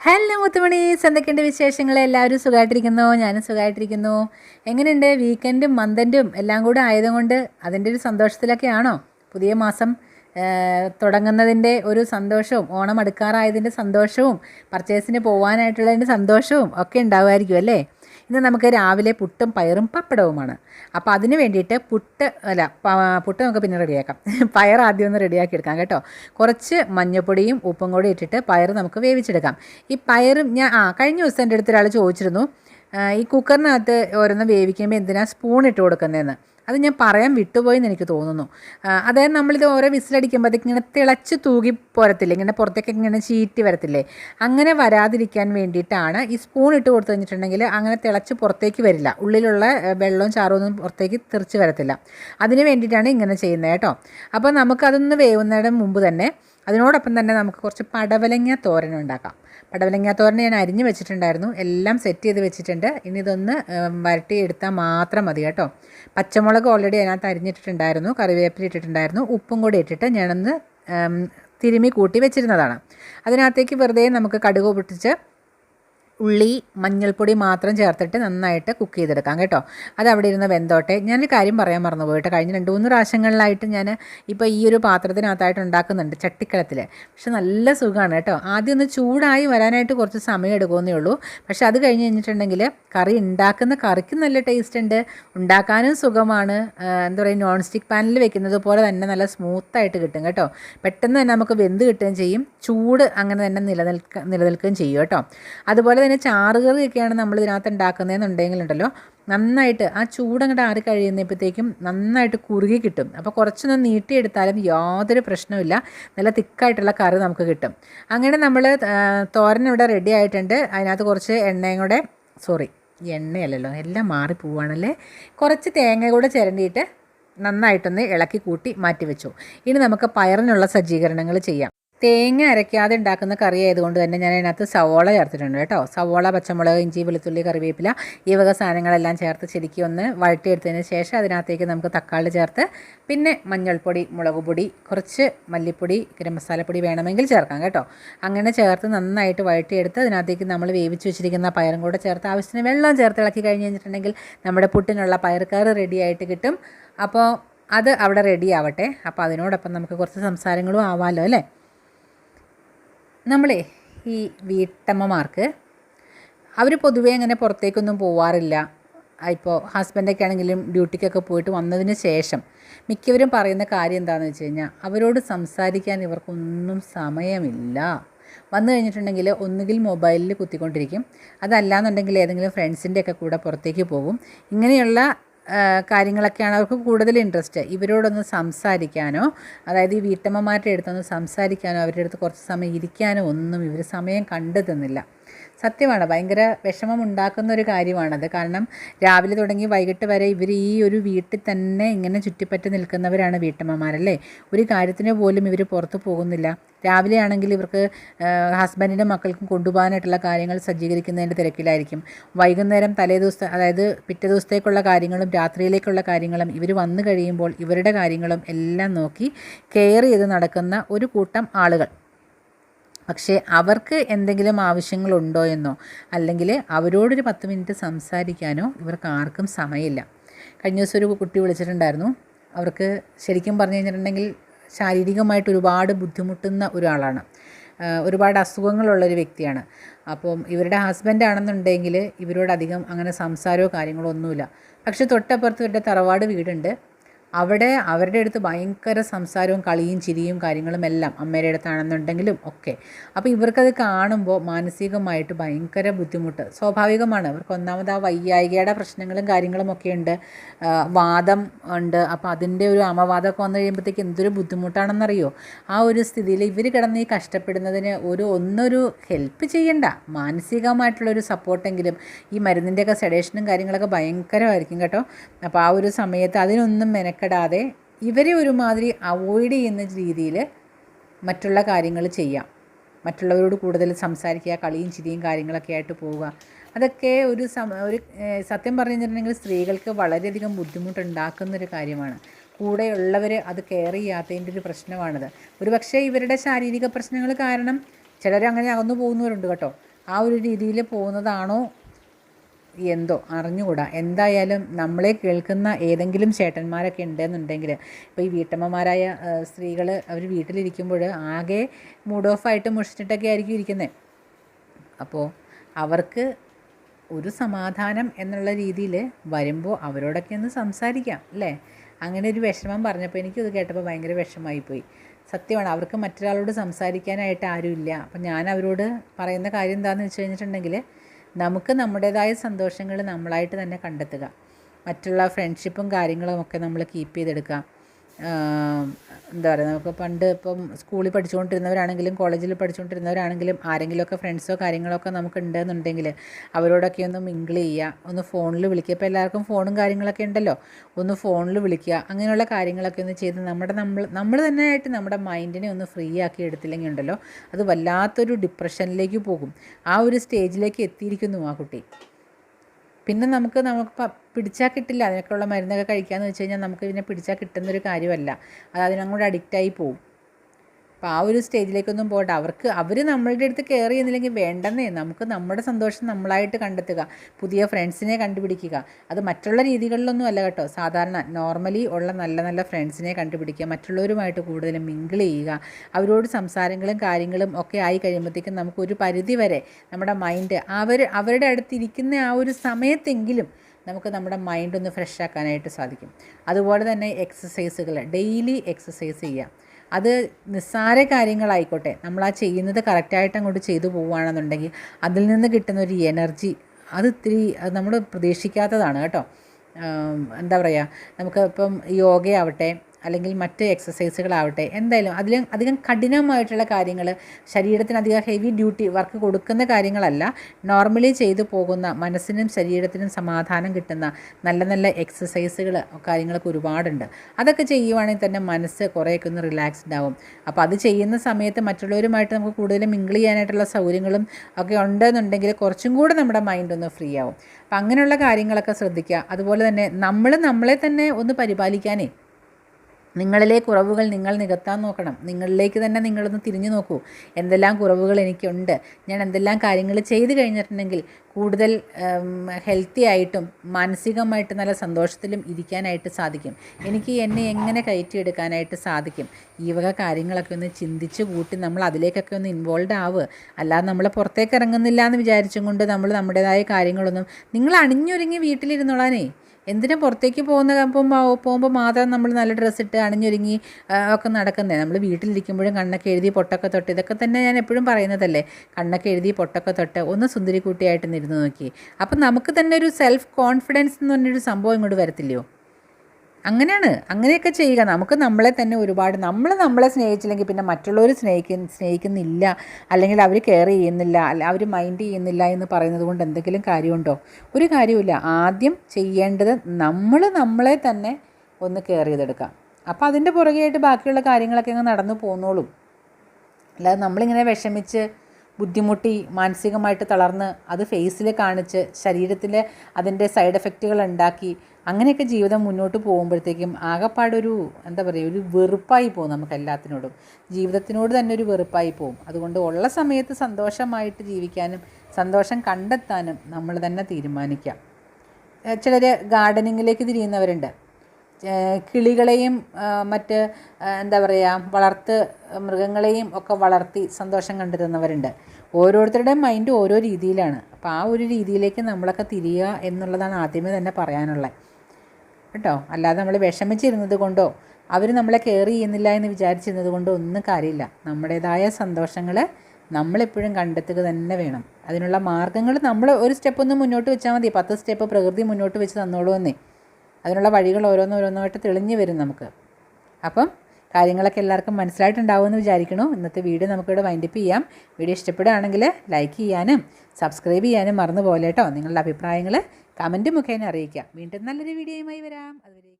Hello മുത്തുമണീസ് എന്തൊക്കെയുണ്ട് വിശേഷങ്ങൾ? എല്ലാവരും സുഖമായിട്ടിരിക്കുന്നു ഞാനും സുഖമായിട്ടിരിക്കുന്നു എങ്ങനെയുണ്ട്? വീക്കെൻഡും മന്തന്റും എല്ലാം കൂടെ ആയതുകൊണ്ട് അതിന്റെ ഒരു സന്തോഷത്തിലൊക്കെയാണോ? പുതിയ മാസം തുടങ്ങുന്നതിന്റെ ഒരു സന്തോഷവും ഓണം അടുക്കാറായതിന്റെ സന്തോഷവും പർച്ചേസിന് പോകാനായിട്ടുള്ളതിന്റെ സന്തോഷവും ഒക്കെ ഉണ്ടാവുമായിരിക്കും അല്ലേ? ഇന്ന് നമുക്ക് രാവിലെ പുട്ടും പയറും പപ്പടവുമാണ്. അപ്പോൾ അതിന് വേണ്ടിയിട്ട് പുട്ട് അല്ല പുട്ട് നമുക്ക് പിന്നെ റെഡിയാക്കാം. പയർ ആദ്യം ഒന്ന് റെഡിയാക്കി എടുക്കാം കേട്ടോ. കുറച്ച് മഞ്ഞപ്പൊടിയും ഉപ്പും കൂടി ഇട്ടിട്ട് പയർ നമുക്ക് വേവിച്ചെടുക്കാം. ഈ പയറും ഞാൻ ആ കഴിഞ്ഞ ദിവസം എന്റെ അടുത്ത് ഒരാൾ ചോദിച്ചിരുന്നു ഈ കുക്കറിനകത്ത് ഓരോന്ന് വേവിക്കുമ്പോൾ എന്തിനാണ് സ്പൂൺ ഇട്ട് കൊടുക്കുന്നതെന്ന്. അത് ഞാൻ പറയാൻ വിട്ടുപോയി എന്ന് എനിക്ക് തോന്നുന്നു. അതായത് നമ്മളിത് ഓരോ വിസിലടിക്കുമ്പോഴത്തേക്ക് ഇങ്ങനെ തിളച്ച് തൂകി പോരത്തില്ലേ? ഇങ്ങനെ പുറത്തേക്ക് ഇങ്ങനെ ചീറ്റി വരത്തില്ലേ? അങ്ങനെ വരാതിരിക്കാൻ വേണ്ടിയിട്ടാണ് ഈ സ്പൂൺ ഇട്ട് കൊടുത്തു കഴിഞ്ഞിട്ടുണ്ടെങ്കിൽ അങ്ങനെ തിളച്ച് പുറത്തേക്ക് വരില്ല. ഉള്ളിലുള്ള വെള്ളവും ചാറും ഒന്നും പുറത്തേക്ക് തെറിച്ച് വരത്തില്ല. അതിന് വേണ്ടിയിട്ടാണ് ഇങ്ങനെ ചെയ്യുന്നത് കേട്ടോ. അപ്പോൾ നമുക്കതൊന്ന് വേവുന്നതിന് മുമ്പ് തന്നെ അതിനോടൊപ്പം തന്നെ നമുക്ക് കുറച്ച് പടവലങ്ങ തോരൻ ഉണ്ടാക്കാം. പടവലങ്ങ തോരൻ ഞാൻ അരിഞ്ഞ് വെച്ചിട്ടുണ്ടായിരുന്നു. എല്ലാം സെറ്റ് ചെയ്ത് വെച്ചിട്ടുണ്ട്. ഇനി ഇതൊന്ന് വരട്ടിയെടുത്താൽ മാത്രം മതി കേട്ടോ. പച്ചമുളക് ഓൾറെഡി അതിനകത്ത് അരിഞ്ഞിട്ടിട്ടുണ്ടായിരുന്നു. കറിവേപ്പില ഇട്ടിട്ടുണ്ടായിരുന്നു. ഉപ്പും കൂടി ഇട്ടിട്ട് ഞാനൊന്ന് തിരുമി കൂട്ടി വെച്ചിരുന്നതാണ്. അതിനകത്തേക്ക് വെറുതെ നമുക്ക് കടുക് പൊട്ടിച്ച് ഉള്ളി മഞ്ഞൾപ്പൊടി മാത്രം ചേർത്തിട്ട് നന്നായിട്ട് കുക്ക് ചെയ്തെടുക്കാം കേട്ടോ. അത് അവിടെ ഇരുന്ന് വെന്തോട്ടെ. ഞാനൊരു കാര്യം പറയാൻ മറന്നു പോയിട്ട് കഴിഞ്ഞ രണ്ട് മൂന്ന് പ്രാവശ്യങ്ങളിലായിട്ട് ഞാൻ ഇപ്പോൾ ഈ ഒരു പാത്രത്തിനകത്തായിട്ട് ഉണ്ടാക്കുന്നുണ്ട് ചട്ടിക്കളത്തിൽ പക്ഷെ നല്ല സുഖമാണ് കേട്ടോ. ആദ്യം ഒന്ന് ചൂടായി വരാനായിട്ട് കുറച്ച് സമയം എടുക്കുമെന്നേ ഉള്ളൂ. പക്ഷെ അത് കഴിഞ്ഞ് കഴിഞ്ഞിട്ടുണ്ടെങ്കിൽ കറി ഉണ്ടാക്കുന്ന കറിക്ക് നല്ല ടേസ്റ്റ് ഉണ്ട്. ഉണ്ടാക്കാനും സുഖമാണ്. എന്താ പറയുക നോൺ സ്റ്റിക്ക് പാനിൽ വെക്കുന്നത് പോലെ തന്നെ നല്ല സ്മൂത്തായിട്ട് കിട്ടും കേട്ടോ. പെട്ടെന്ന് തന്നെ നമുക്ക് വെന്ത് കിട്ടുകയും ചെയ്യും. ചൂട് അങ്ങനെ തന്നെ നിലനിൽക്ക നിലനിൽക്കുകയും ചെയ്യും കേട്ടോ. അതുപോലെ തന്നെ ചാറുകറിയൊക്കെയാണ് നമ്മൾ ഇതിനകത്ത് ഉണ്ടാക്കുന്നതെന്നുണ്ടെങ്കിലുണ്ടല്ലോ നന്നായിട്ട് ആ ചൂടങ്ങോട്ട് ആറി കഴിയുന്നപ്പോഴത്തേക്കും നന്നായിട്ട് കുറുകി കിട്ടും. അപ്പോൾ കുറച്ചൊന്ന് നീട്ടിയെടുത്താലും യാതൊരു പ്രശ്നവുമില്ല. നല്ല തിക്കായിട്ടുള്ള കറി നമുക്ക് കിട്ടും. അങ്ങനെ നമ്മൾ തോരൻ ഇവിടെ റെഡി ആയിട്ടുണ്ട്. അതിനകത്ത് കുറച്ച് എണ്ണയും കൂടെ സോറി എണ്ണയല്ലല്ലോ എല്ലാം മാറി പോവാണല്ലേ? കുറച്ച് തേങ്ങ കൂടെ ചിരണ്ടിയിട്ട് നന്നായിട്ടൊന്ന് ഇളക്കി കൂട്ടി മാറ്റി വെച്ചു ഇനി നമുക്ക് പയറിനുള്ള സജ്ജീകരണങ്ങൾ ചെയ്യാം. തേങ്ങ അരയ്ക്കാതെ ഉണ്ടാക്കുന്ന കറി ആയതുകൊണ്ട് തന്നെ ഞാൻ അതിനകത്ത് സവോള ചേർത്തിട്ടുണ്ട് കേട്ടോ. സവോള പച്ചമുളക് ഇഞ്ചി വെളുത്തുള്ളി കറിവേപ്പില ഈ വക സാധനങ്ങളെല്ലാം ചേർത്ത് ശരിക്കും ഒന്ന് വഴറ്റിയെടുത്തതിന് ശേഷം അതിനകത്തേക്ക് നമുക്ക് തക്കാളി ചേർത്ത് പിന്നെ മഞ്ഞൾപ്പൊടി മുളക് പൊടി കുറച്ച് മല്ലിപ്പൊടി ഗരം മസാലപ്പൊടി വേണമെങ്കിൽ ചേർക്കാം കേട്ടോ. അങ്ങനെ ചേർത്ത് നന്നായിട്ട് വഴറ്റിയെടുത്ത് അതിനകത്തേക്ക് നമ്മൾ വേവിച്ച് വെച്ചിരിക്കുന്ന പയറും കൂടെ ചേർത്ത് ആവശ്യത്തിന് വെള്ളം ചേർത്ത് ഇളക്കി കഴിഞ്ഞ് കഴിഞ്ഞിട്ടുണ്ടെങ്കിൽ നമ്മുടെ പുട്ടിനുള്ള പയർക്കറി റെഡി ആയിട്ട് കിട്ടും. അപ്പോൾ അത് അവിടെ റെഡി ആവട്ടെ. അപ്പോൾ അതിനോടൊപ്പം നമുക്ക് കുറച്ച് സംസാരങ്ങളും ആവാമല്ലോ അല്ലേ? നമ്മളെ ഈ വീട്ടമ്മമാർക്ക് അവർ പൊതുവേ അങ്ങനെ പുറത്തേക്കൊന്നും പോവാറില്ല. ഇപ്പോൾ ഹസ്ബൻഡൊക്കെ ആണെങ്കിലും ഡ്യൂട്ടിക്കൊക്കെ പോയിട്ട് വന്നതിന് ശേഷം മിക്കവരും പറയുന്ന കാര്യം എന്താണെന്ന് വെച്ച് കഴിഞ്ഞാൽ അവരോട് സംസാരിക്കാൻ ഇവർക്കൊന്നും സമയമില്ല. വന്നു കഴിഞ്ഞിട്ടുണ്ടെങ്കിൽ ഒന്നുകിൽ മൊബൈലിൽ കുത്തിക്കൊണ്ടിരിക്കും. അതല്ലാന്നുണ്ടെങ്കിൽ ഏതെങ്കിലും ഫ്രണ്ട്സിന്റെ ഒക്കെ കൂടെ പുറത്തേക്ക് പോകും. ഇങ്ങനെയുള്ള കാര്യങ്ങളൊക്കെയാണ് അവർക്ക് കൂടുതൽ ഇൻട്രസ്റ്റ് ഇവരോടൊന്ന് സംസാരിക്കാനോ അതായത് ഈ വീട്ടമ്മമാരുടെ അടുത്തൊന്ന് സംസാരിക്കാനോ അവരുടെ അടുത്ത് കുറച്ച് സമയം ഇരിക്കാനോ ഒന്നും ഇവർ സമയം കണ്ടെത്തുന്നില്ല. സത്യമാണ്. ഭയങ്കര വിഷമം ഉണ്ടാക്കുന്ന ഒരു കാര്യമാണത്. കാരണം രാവിലെ തുടങ്ങി വൈകിട്ട് വരെ ഇവർ ഈ ഒരു വീട്ടിൽ തന്നെ ഇങ്ങനെ ചുറ്റിപ്പറ്റി നിൽക്കുന്നവരാണ് വീട്ടമ്മമാരല്ലേ? ഒരു കാര്യത്തിന് പോലും ഇവർ പുറത്ത് പോകുന്നില്ല. രാവിലെ ആണെങ്കിൽ ഇവർക്ക് ഹസ്ബൻഡിന്റെ മക്കൾക്കും കൊണ്ടുപോകാനായിട്ടുള്ള കാര്യങ്ങൾ സജ്ജീകരിക്കുന്നതിന്റെ തിരക്കിലായിരിക്കും. വൈകുന്നേരം തലേ ദിവസത്തെ അതായത് പിറ്റേ ദിവസത്തേക്കുള്ള കാര്യങ്ങളും രാത്രിയിലേക്കുള്ള കാര്യങ്ങളും ഇവർ വന്നു കഴിയുമ്പോൾ ഇവരുടെ കാര്യങ്ങളും എല്ലാം നോക്കി കെയർ ചെയ്ത് നടക്കുന്ന ഒരു കൂട്ടം ആളുകൾ. പക്ഷേ അവർക്ക് എന്തെങ്കിലും ആവശ്യങ്ങളുണ്ടോ എന്നോ അല്ലെങ്കിൽ അവരോടൊരു പത്ത് മിനിറ്റ് സംസാരിക്കാനോ ഇവർക്ക് ആർക്കും സമയമില്ല. കഴിഞ്ഞ ദിവസം ഒരു കുട്ടി വിളിച്ചിട്ടുണ്ടായിരുന്നു. അവർക്ക് ശരിക്കും പറഞ്ഞു കഴിഞ്ഞിട്ടുണ്ടെങ്കിൽ ശാരീരികമായിട്ട് ഒരുപാട് ബുദ്ധിമുട്ടുന്ന ഒരാളാണ്. ഒരുപാട് അസുഖങ്ങളുള്ളൊരു വ്യക്തിയാണ്. അപ്പം ഇവരുടെ ഹസ്ബൻഡ് ആണെന്നുണ്ടെങ്കിൽ ഇവരോട് അധികം അങ്ങനെ സംസാരമോ കാര്യങ്ങളോ ഒന്നുമില്ല. പക്ഷെ തൊട്ടപ്പുറത്ത് ഇവരുടെ തറവാട് വീടുണ്ട്. അവിടെ അവരുടെ അടുത്ത് ഭയങ്കര സംസാരവും കളിയും ചിരിയും കാര്യങ്ങളും എല്ലാം അമ്മയുടെ അടുത്താണെന്നുണ്ടെങ്കിലും ഒക്കെ. അപ്പോൾ ഇവർക്കത് കാണുമ്പോൾ മാനസികമായിട്ട് ഭയങ്കര ബുദ്ധിമുട്ട്. സ്വാഭാവികമാണ് അവർക്ക് ഒന്നാമത് ആ വയ്യായികയുടെ പ്രശ്നങ്ങളും കാര്യങ്ങളും ഒക്കെ ഉണ്ട്. വാദം ഉണ്ട്. അപ്പോൾ അതിന്റെ ഒരു അമവാദമൊക്കെ വന്നു കഴിയുമ്പോഴത്തേക്ക് എന്തൊരു ബുദ്ധിമുട്ടാണെന്നറിയോ? ആ ഒരു സ്ഥിതിയിൽ ഇവർ കിടന്ന് ഈ കഷ്ടപ്പെടുന്നതിന് ഒരു ഒന്നൊരു ഹെൽപ്പ് ചെയ്യണ്ട. മാനസികമായിട്ടുള്ളൊരു സപ്പോർട്ടെങ്കിലും ഈ മരുന്നിന്റെയൊക്കെ സെഡേഷനും കാര്യങ്ങളൊക്കെ ഭയങ്കരമായിരിക്കും കേട്ടോ. അപ്പോൾ ആ ഒരു സമയത്ത് അതിനൊന്നും മെനക്കെടാതെ ഇവരെ ഒരുമാതിരി അവോയ്ഡ് ചെയ്യുന്ന രീതിയിൽ മറ്റുള്ള കാര്യങ്ങൾ ചെയ്യാം. മറ്റുള്ളവരോട് കൂടുതൽ സംസാരിക്കുക കളിയും ചിരിയും കാര്യങ്ങളൊക്കെ ആയിട്ട് പോവുക. അതൊക്കെ ഒരു സമ ഒരു സത്യം പറഞ്ഞു കഴിഞ്ഞിട്ടുണ്ടെങ്കിൽ സ്ത്രീകൾക്ക് വളരെയധികം ബുദ്ധിമുട്ടുണ്ടാക്കുന്ന ഒരു കാര്യമാണ്. കൂടെയുള്ളവർ അത് കെയർ ചെയ്യാത്തതിന്റെ ഒരു പ്രശ്നമാണത്. ഒരു പക്ഷേ ഇവരുടെ ശാരീരിക പ്രശ്നങ്ങൾ കാരണം ചിലർ അങ്ങനെ അകന്നു പോകുന്നവരുണ്ട് കേട്ടോ. ആ ഒരു രീതിയിൽ പോകുന്നതാണോ എന്തോ അറിഞ്ഞുകൂടാ. എന്തായാലും നമ്മളെ കേൾക്കുന്ന ഏതെങ്കിലും ചേട്ടന്മാരൊക്കെ ഉണ്ടെന്നുണ്ടെങ്കിൽ ഇപ്പോൾ ഈ വീട്ടമ്മമാരായ സ്ത്രീകൾ അവർ വീട്ടിലിരിക്കുമ്പോൾ ആകെ മൂഡ് ഓഫ് ആയിട്ട് മുഷിച്ചിട്ടൊക്കെ ആയിരിക്കും ഇരിക്കുന്നത് അപ്പോൾ അവർക്ക് ഒരു സമാധാനം എന്നുള്ള രീതിയിൽ വരുമ്പോൾ അവരോടൊക്കെ ഒന്ന് സംസാരിക്കാം അല്ലേ? അങ്ങനെ ഒരു വിഷമം പറഞ്ഞപ്പോൾ എനിക്കത് കേട്ടപ്പോൾ ഭയങ്കര വിഷമമായി പോയി. സത്യമാണ് അവർക്ക് മറ്റൊരാളോട് സംസാരിക്കാനായിട്ട് ആരുമില്ല. അപ്പം ഞാൻ അവരോട് പറയുന്ന കാര്യം എന്താണെന്ന് വെച്ച് കഴിഞ്ഞിട്ടുണ്ടെങ്കിൽ നമുക്ക് നമ്മുടേതായ സന്തോഷങ്ങൾ നമ്മളായിട്ട് തന്നെ കണ്ടെത്തുക. മറ്റുള്ള ഫ്രണ്ട്ഷിപ്പും കാര്യങ്ങളും ഒക്കെ നമ്മൾ കീപ്പ് ചെയ്തെടുക്കുക. എന്താ പറയുക നമുക്ക് പണ്ട് ഇപ്പം സ്കൂളിൽ പഠിച്ചുകൊണ്ടിരുന്നവരാണെങ്കിലും കോളേജിൽ പഠിച്ചുകൊണ്ടിരുന്നവരാണെങ്കിലും ആരെങ്കിലുമൊക്കെ ഫ്രണ്ട്സോ കാര്യങ്ങളൊക്കെ നമുക്ക് ഉണ്ടെന്നുണ്ടെങ്കിൽ അവരോടൊക്കെ ഒന്ന് മിങ്കിൾ ചെയ്യുക ഒന്ന് ഫോണിൽ വിളിക്കുക. ഇപ്പോൾ എല്ലാവർക്കും ഫോണും കാര്യങ്ങളൊക്കെ ഉണ്ടല്ലോ ഒന്ന് ഫോണിൽ വിളിക്കുക അങ്ങനെയുള്ള കാര്യങ്ങളൊക്കെ ഒന്ന് ചെയ്ത് നമ്മുടെ നമ്മൾ നമ്മൾ തന്നെ ആയിട്ട് നമ്മുടെ മൈൻഡിനെ ഒന്ന് ഫ്രീ ആക്കി എടുത്തില്ലെങ്കിൽ ഉണ്ടല്ലോ അത് വല്ലാത്തൊരു ഡിപ്രഷനിലേക്ക് പോകും. ആ ഒരു സ്റ്റേജിലേക്ക് എത്തിയിരിക്കുന്നു ആ കുട്ടി. പിന്നെ നമുക്ക് നമുക്ക് പിടിച്ചാൽ കിട്ടില്ല. അതിനൊക്കെയുള്ള മരുന്നൊക്കെ കഴിക്കാമെന്ന് വെച്ച് കഴിഞ്ഞാൽ നമുക്ക് ഇതിനെ പിടിച്ചാൽ കിട്ടുന്നൊരു കാര്യമല്ല. അത് അതിനങ്ങോട്ട് അഡിക്റ്റായി പോവും. അപ്പോൾ ആ ഒരു സ്റ്റേജിലേക്കൊന്നും പോകട്ടെ അവർക്ക് അവർ നമ്മളുടെ അടുത്ത് കെയർ ചെയ്യുന്നില്ലെങ്കിൽ വേണ്ടെന്നേ. നമുക്ക് നമ്മുടെ സന്തോഷം നമ്മളായിട്ട് കണ്ടെത്തുക. പുതിയ ഫ്രണ്ട്സിനെ കണ്ടുപിടിക്കുക. അത് മറ്റുള്ള രീതികളിലൊന്നും അല്ല കേട്ടോ. സാധാരണ നോർമലി ഉള്ള നല്ല നല്ല ഫ്രണ്ട്സിനെ കണ്ടുപിടിക്കുക. മറ്റുള്ളവരുമായിട്ട് കൂടുതൽ മിങ്കിൾ ചെയ്യുക. അവരോട് സംസാരങ്ങളും കാര്യങ്ങളും ഒക്കെ ആയി കഴിയുമ്പോഴത്തേക്കും നമുക്ക് ഒരു പരിധി വരെ നമ്മുടെ മൈൻഡ് അവർ അവരുടെ അടുത്തിരിക്കുന്ന ആ ഒരു സമയത്തെങ്കിലും നമുക്ക് നമ്മുടെ മൈൻഡ് ഒന്ന് ഫ്രഷ് ആക്കാനായിട്ട് സാധിക്കും. അതുപോലെ തന്നെ എക്സസൈസുകൾ. ഡെയിലി എക്സസൈസ് ചെയ്യാം അത് നിസ്സാര കാര്യങ്ങളായിക്കോട്ടെ. നമ്മൾ ആ ചെയ്യുന്നത് കറക്റ്റായിട്ട് അങ്ങോട്ട് ചെയ്തു പോവുകയാണെന്നുണ്ടെങ്കിൽ അതിൽ നിന്ന് കിട്ടുന്ന ഒരു എനർജി അത് ഇത്തിരി നമ്മൾ പ്രതീക്ഷിക്കാത്തതാണ് കേട്ടോ. എന്താ പറയുക നമുക്ക് ഇപ്പം യോഗയാവട്ടെ അല്ലെങ്കിൽ മറ്റ് എക്സസൈസുകളാവട്ടെ എന്തായാലും അതിലും അധികം കഠിനമായിട്ടുള്ള കാര്യങ്ങൾ ശരീരത്തിന് അധികം ഹെവി ഡ്യൂട്ടി വർക്ക് കൊടുക്കുന്ന കാര്യങ്ങളല്ല. നോർമലി ചെയ്തു പോകുന്ന മനസ്സിനും ശരീരത്തിനും സമാധാനം കിട്ടുന്ന നല്ല നല്ല എക്സസൈസുകൾ കാര്യങ്ങളൊക്കെ ഒരുപാടുണ്ട്. അതൊക്കെ ചെയ്യുവാണെങ്കിൽ തന്നെ മനസ്സ് കുറേയൊക്കെ ഒന്ന് റിലാക്സ്ഡ് ആവും. അപ്പോൾ അത് ചെയ്യുന്ന സമയത്ത് മറ്റുള്ളവരുമായിട്ട് നമുക്ക് കൂടുതൽ മിങ്കിൾ ചെയ്യാനായിട്ടുള്ള സൗകര്യങ്ങളും ഒക്കെ ഉണ്ടെന്നുണ്ടെങ്കിൽ കുറച്ചും കൂടെ നമ്മുടെ മൈൻഡ് ഒന്ന് ഫ്രീ ആവും. അപ്പം അങ്ങനെയുള്ള കാര്യങ്ങളൊക്കെ ശ്രദ്ധിക്കുക. അതുപോലെ തന്നെ നമ്മൾ നമ്മളെ തന്നെ ഒന്ന് പരിപാലിക്കാനേ നിങ്ങളിലെ കുറവുകൾ നിങ്ങൾ നികത്താൻ നോക്കണം. നിങ്ങളിലേക്ക് തന്നെ നിങ്ങളൊന്ന് തിരിഞ്ഞു നോക്കൂ. എന്തെല്ലാം കുറവുകൾ എനിക്കുണ്ട്. ഞാൻ എന്തെല്ലാം കാര്യങ്ങൾ ചെയ്തു കഴിഞ്ഞിട്ടുണ്ടെങ്കിൽ കൂടുതൽ ഹെൽത്തി ആയിട്ടും മാനസികമായിട്ട് നല്ല സന്തോഷത്തിലും ഇരിക്കാനായിട്ട് സാധിക്കും. എനിക്ക് എന്നെ എങ്ങനെ കയറ്റിയെടുക്കാനായിട്ട് സാധിക്കും? ഈ വക കാര്യങ്ങളൊക്കെ ഒന്ന് ചിന്തിച്ച് കൂട്ടി നമ്മൾ അതിലേക്കൊക്കെ ഒന്ന് ഇൻവോൾവ് ആവുക. അല്ലാതെ നമ്മൾ പുറത്തേക്ക് ഇറങ്ങുന്നില്ല എന്ന് വിചാരിച്ചും കൊണ്ട് നമ്മൾ നമ്മുടേതായ കാര്യങ്ങളൊന്നും നിങ്ങൾ അണിഞ്ഞൊരുങ്ങി വീട്ടിലിരുന്നോളാനേ. എന്തിനാ പുറത്തേക്ക് പോകുന്ന പോകുമ്പോൾ പോകുമ്പോൾ മാത്രം നമ്മൾ നല്ല ഡ്രസ്സ് ഇട്ട് അണിഞ്ഞൊരുങ്ങി ഒക്കെ നടക്കുന്നത് നമ്മൾ വീട്ടിലിരിക്കുമ്പോഴും കണ്ണൊക്കെ എഴുതി പൊട്ടൊക്കെ തൊട്ട് ഇതൊക്കെ തന്നെ ഞാൻ എപ്പോഴും പറയുന്നതല്ലേ. കണ്ണൊക്കെ എഴുതി പൊട്ടൊക്കെ തൊട്ട് ഒന്ന് സുന്ദരിക്കുട്ടിയായിട്ട് ഇരുന്ന് നോക്കി. അപ്പം നമുക്ക് തന്നെ ഒരു സെൽഫ് കോൺഫിഡൻസ് എന്ന് പറഞ്ഞൊരു സംഭവം ഇങ്ങോട്ട് വരത്തില്ലയോ? അങ്ങനെയാണ്. അങ്ങനെയൊക്കെ ചെയ്യുക. നമുക്ക് നമ്മളെ തന്നെ ഒരുപാട് നമ്മൾ നമ്മളെ സ്നേഹിച്ചില്ലെങ്കിൽ പിന്നെ മറ്റുള്ളവർ സ്നേഹിക്ക സ്നേഹിക്കുന്നില്ല. അല്ലെങ്കിൽ അവർ കെയർ ചെയ്യുന്നില്ല. അല്ല അവർ മൈൻഡ് ചെയ്യുന്നില്ല എന്ന് പറയുന്നത് കൊണ്ട് എന്തെങ്കിലും കാര്യമുണ്ടോ? ഒരു കാര്യമില്ല ആദ്യം ചെയ്യേണ്ടത് നമ്മൾ നമ്മളെ തന്നെ ഒന്ന് കെയർ ചെയ്തെടുക്കാം. അപ്പോൾ അതിന്റെ പുറകെയായിട്ട് ബാക്കിയുള്ള കാര്യങ്ങളൊക്കെ അങ്ങ് നടന്നു പോന്നോളും. അല്ലാതെ നമ്മളിങ്ങനെ വിഷമിച്ച് ബുദ്ധിമുട്ടി മാനസികമായിട്ട് തളർന്ന് അത് ഫേസിൽ കാണിച്ച് ശരീരത്തിൽ അതിന്റെ സൈഡ് എഫക്റ്റുകൾ ഉണ്ടാക്കി അങ്ങനെയൊക്കെ ജീവിതം മുന്നോട്ട് പോകുമ്പോഴത്തേക്കും ആകെപ്പാടൊരു എന്താ പറയുക ഒരു വെറുപ്പായി പോകും നമുക്ക് എല്ലാത്തിനോടും. ജീവിതത്തിനോട് തന്നെ ഒരു വെറുപ്പായി പോകും. അതുകൊണ്ട് ഉള്ള സമയത്ത് സന്തോഷമായിട്ട് ജീവിക്കാനും സന്തോഷം കണ്ടെത്താനും നമ്മൾ തന്നെ തീരുമാനിക്കാം. ചിലർ ഗാർഡനിങ്ങിലേക്ക് തിരിയുന്നവരുണ്ട്. കിളികളെയും മറ്റ് എന്താ പറയുക വളർത്ത് മൃഗങ്ങളെയും ഒക്കെ വളർത്തി സന്തോഷം കണ്ടെത്തുന്നവരുണ്ട്. ഓരോരുത്തരുടെയും മൈൻഡ് ഓരോ രീതിയിലാണ്. അപ്പോൾ ആ ഒരു രീതിയിലേക്ക് നമ്മളൊക്കെ തിരിയുക എന്നുള്ളതാണ് ആദ്യമേ തന്നെ പറയാനുള്ളത്. കേട്ടോ? അല്ലാതെ നമ്മൾ വിഷമിച്ചിരുന്നത് കൊണ്ടോ അവർ നമ്മളെ കെയർ ചെയ്യുന്നില്ല എന്ന് വിചാരിച്ചിരുന്നത് കൊണ്ടോ ഒന്നും കാര്യമില്ല. നമ്മുടേതായ സന്തോഷങ്ങൾ നമ്മളെപ്പോഴും കണ്ടെത്തുക തന്നെ വേണം. അതിനുള്ള മാർഗങ്ങൾ നമ്മൾ ഒരു സ്റ്റെപ്പ് ഒന്ന് മുന്നോട്ട് വെച്ചാൽ മതി. പത്ത് സ്റ്റെപ്പ് പ്രകൃതി മുന്നോട്ട് വെച്ച് തന്നോളൂ എന്നേ. അതിനുള്ള വഴികൾ ഓരോന്നോരോന്നായിട്ട് തെളിഞ്ഞു വരും നമുക്ക്. അപ്പം കാര്യങ്ങളൊക്കെ എല്ലാവർക്കും മനസ്സിലായിട്ടുണ്ടാവുമെന്ന് വിചാരിക്കണു ഇന്നത്തെ വീഡിയോ നമുക്കിവിടെ വൈൻഡപ്പ് ചെയ്യാം. വീഡിയോ ഇഷ്ടപ്പെടുകയാണെങ്കിൽ ലൈക്ക് ചെയ്യാനും സബ്സ്ക്രൈബ് ചെയ്യാനും മറന്നു പോലെ കേട്ടോ നിങ്ങളുടെ അഭിപ്രായങ്ങൾ കമന്റ് മുഖേന അറിയിക്കാം വീണ്ടും നല്ലൊരു വീഡിയോയുമായി വരാം. അതുവരെ